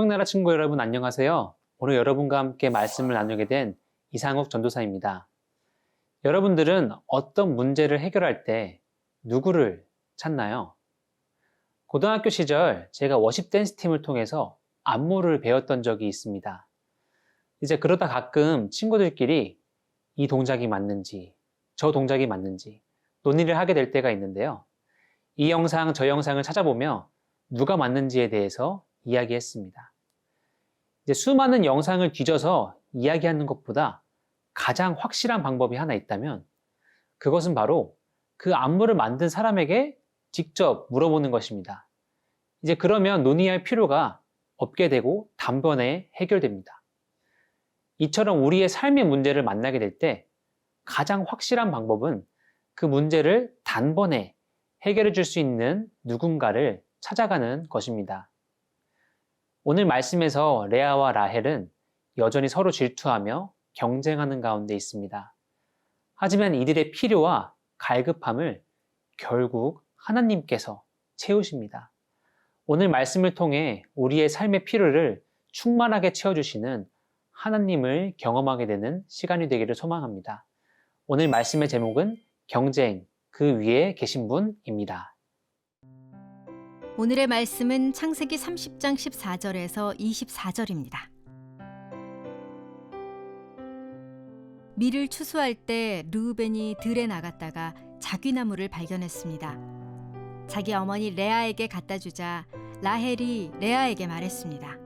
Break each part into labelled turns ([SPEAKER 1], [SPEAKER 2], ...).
[SPEAKER 1] 청나라 친구 여러분 안녕하세요. 오늘 여러분과 함께 말씀을 나누게 된 이상욱 전도사입니다. 여러분들은 어떤 문제를 해결할 때 누구를 찾나요? 고등학교 시절 제가 워십 댄스 팀을 통해서 안무를 배웠던 적이 있습니다. 이제 그러다 가끔 친구들끼리 이 동작이 맞는지, 저 동작이 맞는지 논의를 하게 될 때가 있는데요. 이 영상, 저 영상을 찾아보며 누가 맞는지에 대해서 이야기했습니다. 이제 수많은 영상을 뒤져서 이야기하는 것보다 가장 확실한 방법이 하나 있다면 그것은 바로 그 안무를 만든 사람에게 직접 물어보는 것입니다. 이제 그러면 논의할 필요가 없게 되고 단번에 해결됩니다. 이처럼 우리의 삶의 문제를 만나게 될 때 가장 확실한 방법은 그 문제를 단번에 해결해 줄 수 있는 누군가를 찾아가는 것입니다. 오늘 말씀에서 레아와 라헬은 여전히 서로 질투하며 경쟁하는 가운데 있습니다. 하지만 이들의 필요와 갈급함을 결국 하나님께서 채우십니다. 오늘 말씀을 통해 우리의 삶의 필요를 충만하게 채워주시는 하나님을 경험하게 되는 시간이 되기를 소망합니다. 오늘 말씀의 제목은 경쟁, 그 위에 계신 분입니다.
[SPEAKER 2] 오늘의 말씀은 창세기 30장 14절에서 24절입니다. 밀을 추수할 때 르우벤이 들에 나갔다가 자귀 나무를 발견했습니다. 자기 어머니 레아에게 갖다 주자 라헬이 레아에게 말했습니다.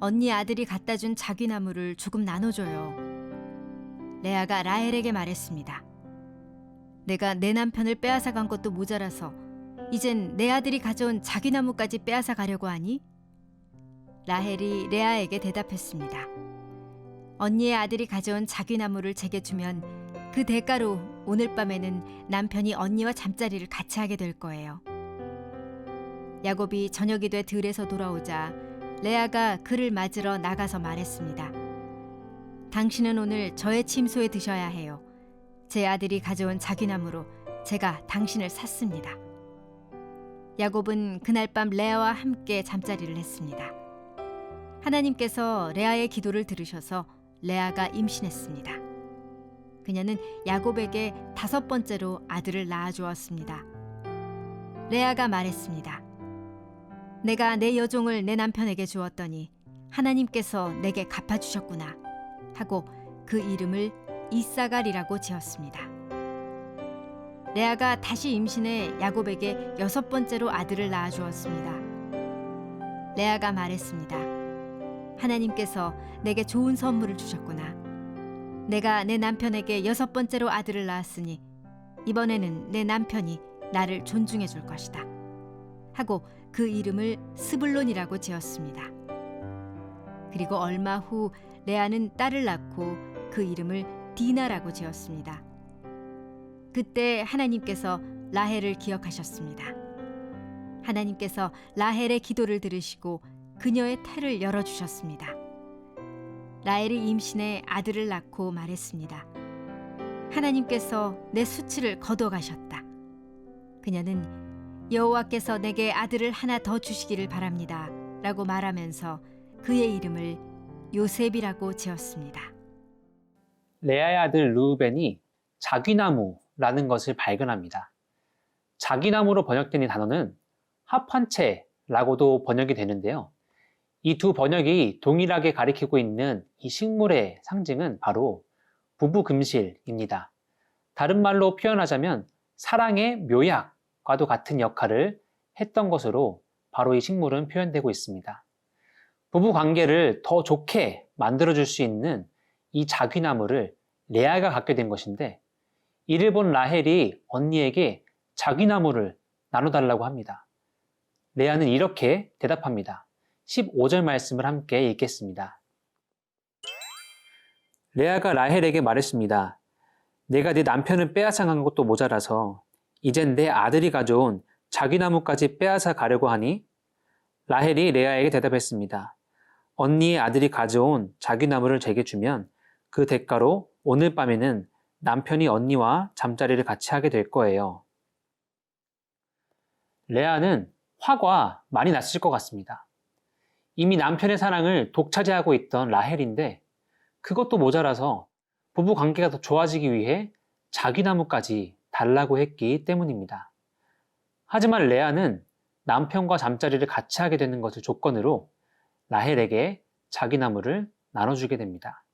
[SPEAKER 2] 언니 아들이 갖다 준 자귀 나무를 조금 나눠줘요. 레아가 라헬에게 말했습니다. 내가 내 남편을 빼앗아 간 것도 모자라서 이젠 내 아들이 가져온 자귀나무까지 빼앗아 가려고 하니? 라헬이 레아에게 대답했습니다. 언니의 아들이 가져온 자귀나무를 제게 주면 그 대가로 오늘 밤에는 남편이 언니와 잠자리를 같이 하게 될 거예요. 야곱이 저녁이 돼 들에서 돌아오자 레아가 그를 맞으러 나가서 말했습니다. 당신은 오늘 저의 침소에 드셔야 해요. 제 아들이 가져온 자귀나무로 제가 당신을 샀습니다. 야곱은 그날 밤 레아와 함께 잠자리를 했습니다. 하나님께서 레아의 기도를 들으셔서 레아가 임신했습니다. 그녀는 야곱에게 다섯 번째로 아들을 낳아 주었습니다. 레아가 말했습니다. 내가 내 여종을 내 남편에게 주었더니 하나님께서 내게 갚아 주셨구나 하고 그 이름을 이사갈이라고 지었습니다. 레아가 다시 임신해 야곱에게 여섯 번째로 아들을 낳아 주었습니다. 레아가 말했습니다. 하나님께서 내게 좋은 선물을 주셨구나. 내가 내 남편에게 여섯 번째로 아들을 낳았으니 이번에는 내 남편이 나를 존중해 줄 것이다. 하고 그 이름을 스불론이라고 지었습니다. 그리고 얼마 후 레아는 딸을 낳고 그 이름을 디나라고 지었습니다. 그때 하나님께서 라헬을 기억하셨습니다. 하나님께서 라헬의 기도를 들으시고 그녀의 태를 열어주셨습니다. 라헬이 임신해 아들을 낳고 말했습니다. 하나님께서 내 수치를 거둬가셨다. 그녀는 여호와께서 내게 아들을 하나 더 주시기를 바랍니다. 라고 말하면서 그의 이름을 요셉이라고 지었습니다.
[SPEAKER 1] 레아의 아들 루벤이 자귀나무 라는 것을 발견합니다. 자귀나무로 번역된 이 단어는 합한채라고도 번역이 되는데요. 이 두 번역이 동일하게 가리키고 있는 이 식물의 상징은 바로 부부금실입니다. 다른 말로 표현하자면 사랑의 묘약과도 같은 역할을 했던 것으로 바로 이 식물은 표현되고 있습니다. 부부 관계를 더 좋게 만들어줄 수 있는 이 자귀나무를 레아가 갖게 된 것인데 이를 본 라헬이 언니에게 자귀나무를 나눠달라고 합니다. 레아는 이렇게 대답합니다. 15절 말씀을 함께 읽겠습니다. 레아가 라헬에게 말했습니다. 내가 네 남편을 빼앗아간 것도 모자라서 이젠 내 아들이 가져온 자귀나무까지 빼앗아 가려고 하니 라헬이 레아에게 대답했습니다. 언니의 아들이 가져온 자귀나무를 제게 주면 그 대가로 오늘 밤에는 남편이 언니와 잠자리를 같이 하게 될 거예요. 레아는 화가 많이 났을 것 같습니다. 이미 남편의 사랑을 독차지하고 있던 라헬인데 그것도 모자라서 부부 관계가 더 좋아지기 위해 자기나무까지 달라고 했기 때문입니다. 하지만 레아는 남편과 잠자리를 같이 하게 되는 것을 조건으로 라헬에게 자기나무를 나눠주게 됩니다.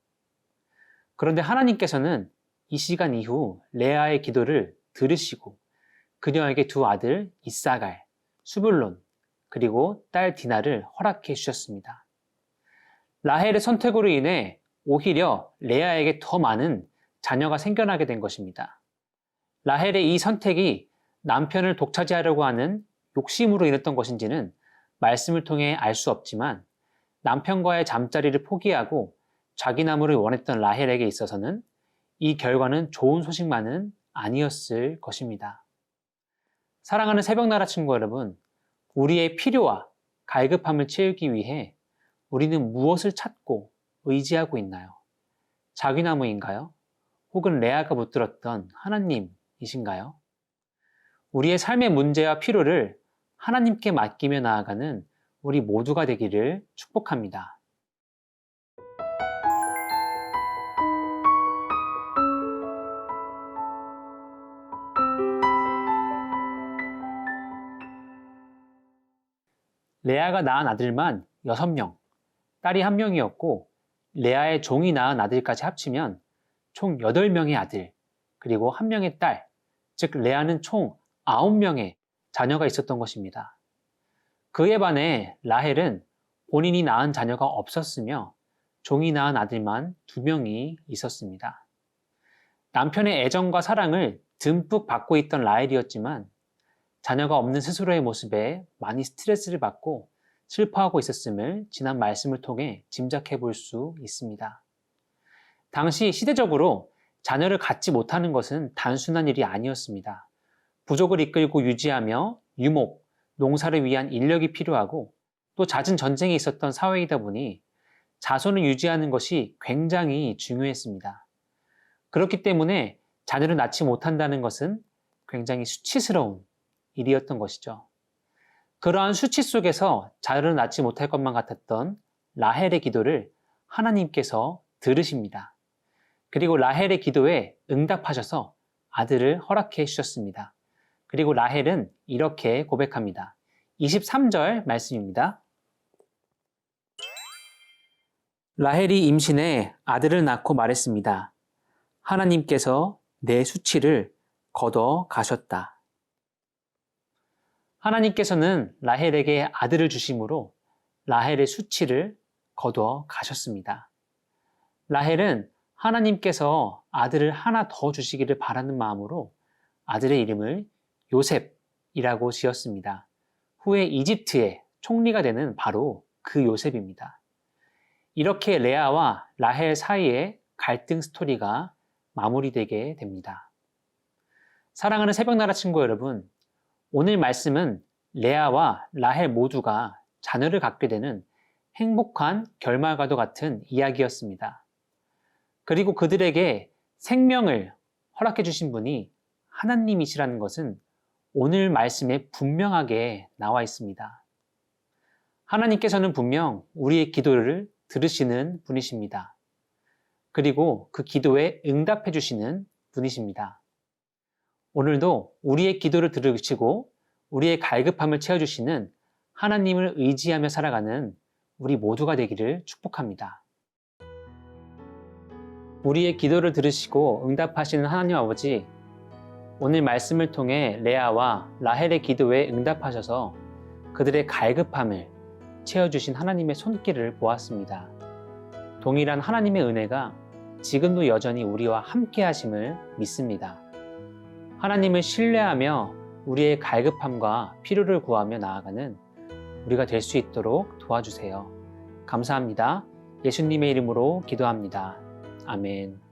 [SPEAKER 1] 그런데 하나님께서는 이 시간 이후 레아의 기도를 들으시고 그녀에게 두 아들 이사갈, 수불론, 그리고 딸 디나를 허락해 주셨습니다. 라헬의 선택으로 인해 오히려 레아에게 더 많은 자녀가 생겨나게 된 것입니다. 라헬의 이 선택이 남편을 독차지하려고 하는 욕심으로 인했던 것인지는 말씀을 통해 알 수 없지만 남편과의 잠자리를 포기하고 자기 나무를 원했던 라헬에게 있어서는 이 결과는 좋은 소식만은 아니었을 것입니다. 사랑하는 새벽나라 친구 여러분, 우리의 필요와 갈급함을 채우기 위해 우리는 무엇을 찾고 의지하고 있나요? 자기나무인가요? 혹은 레아가 붙들었던 하나님이신가요? 우리의 삶의 문제와 필요를 하나님께 맡기며 나아가는 우리 모두가 되기를 축복합니다. 레아가 낳은 아들만 6명, 딸이 1명이었고 레아의 종이 낳은 아들까지 합치면 총 8명의 아들, 그리고 1명의 딸, 즉 레아는 총 9명의 자녀가 있었던 것입니다. 그에 반해 라헬은 본인이 낳은 자녀가 없었으며 종이 낳은 아들만 2명이 있었습니다. 남편의 애정과 사랑을 듬뿍 받고 있던 라헬이었지만 자녀가 없는 스스로의 모습에 많이 스트레스를 받고 슬퍼하고 있었음을 지난 말씀을 통해 짐작해 볼 수 있습니다. 당시 시대적으로 자녀를 갖지 못하는 것은 단순한 일이 아니었습니다. 부족을 이끌고 유지하며 유목, 농사를 위한 인력이 필요하고 또 잦은 전쟁이 있었던 사회이다 보니 자손을 유지하는 것이 굉장히 중요했습니다. 그렇기 때문에 자녀를 낳지 못한다는 것은 굉장히 수치스러운 일이었던 것이죠. 그러한 수치 속에서 자녀를 낳지 못할 것만 같았던 라헬의 기도를 하나님께서 들으십니다. 그리고 라헬의 기도에 응답하셔서 아들을 허락해 주셨습니다. 그리고 라헬은 이렇게 고백합니다. 23절 말씀입니다. 라헬이 임신해 아들을 낳고 말했습니다. 하나님께서 내 수치를 걷어 가셨다. 하나님께서는 라헬에게 아들을 주심으로 라헬의 수치를 거두어 가셨습니다. 라헬은 하나님께서 아들을 하나 더 주시기를 바라는 마음으로 아들의 이름을 요셉이라고 지었습니다. 후에 이집트의 총리가 되는 바로 그 요셉입니다. 이렇게 레아와 라헬 사이의 갈등 스토리가 마무리되게 됩니다. 사랑하는 새벽나라 친구 여러분, 오늘 말씀은 레아와 라헬 모두가 자녀를 갖게 되는 행복한 결말과도 같은 이야기였습니다. 그리고 그들에게 생명을 허락해 주신 분이 하나님이시라는 것은 오늘 말씀에 분명하게 나와 있습니다. 하나님께서는 분명 우리의 기도를 들으시는 분이십니다. 그리고 그 기도에 응답해 주시는 분이십니다. 오늘도 우리의 기도를 들으시고 우리의 갈급함을 채워주시는 하나님을 의지하며 살아가는 우리 모두가 되기를 축복합니다. 우리의 기도를 들으시고 응답하시는 하나님 아버지, 오늘 말씀을 통해 레아와 라헬의 기도에 응답하셔서 그들의 갈급함을 채워주신 하나님의 손길을 보았습니다. 동일한 하나님의 은혜가 지금도 여전히 우리와 함께 하심을 믿습니다. 하나님을 신뢰하며 우리의 갈급함과 필요를 구하며 나아가는 우리가 될 수 있도록 도와주세요. 감사합니다. 예수님의 이름으로 기도합니다. 아멘.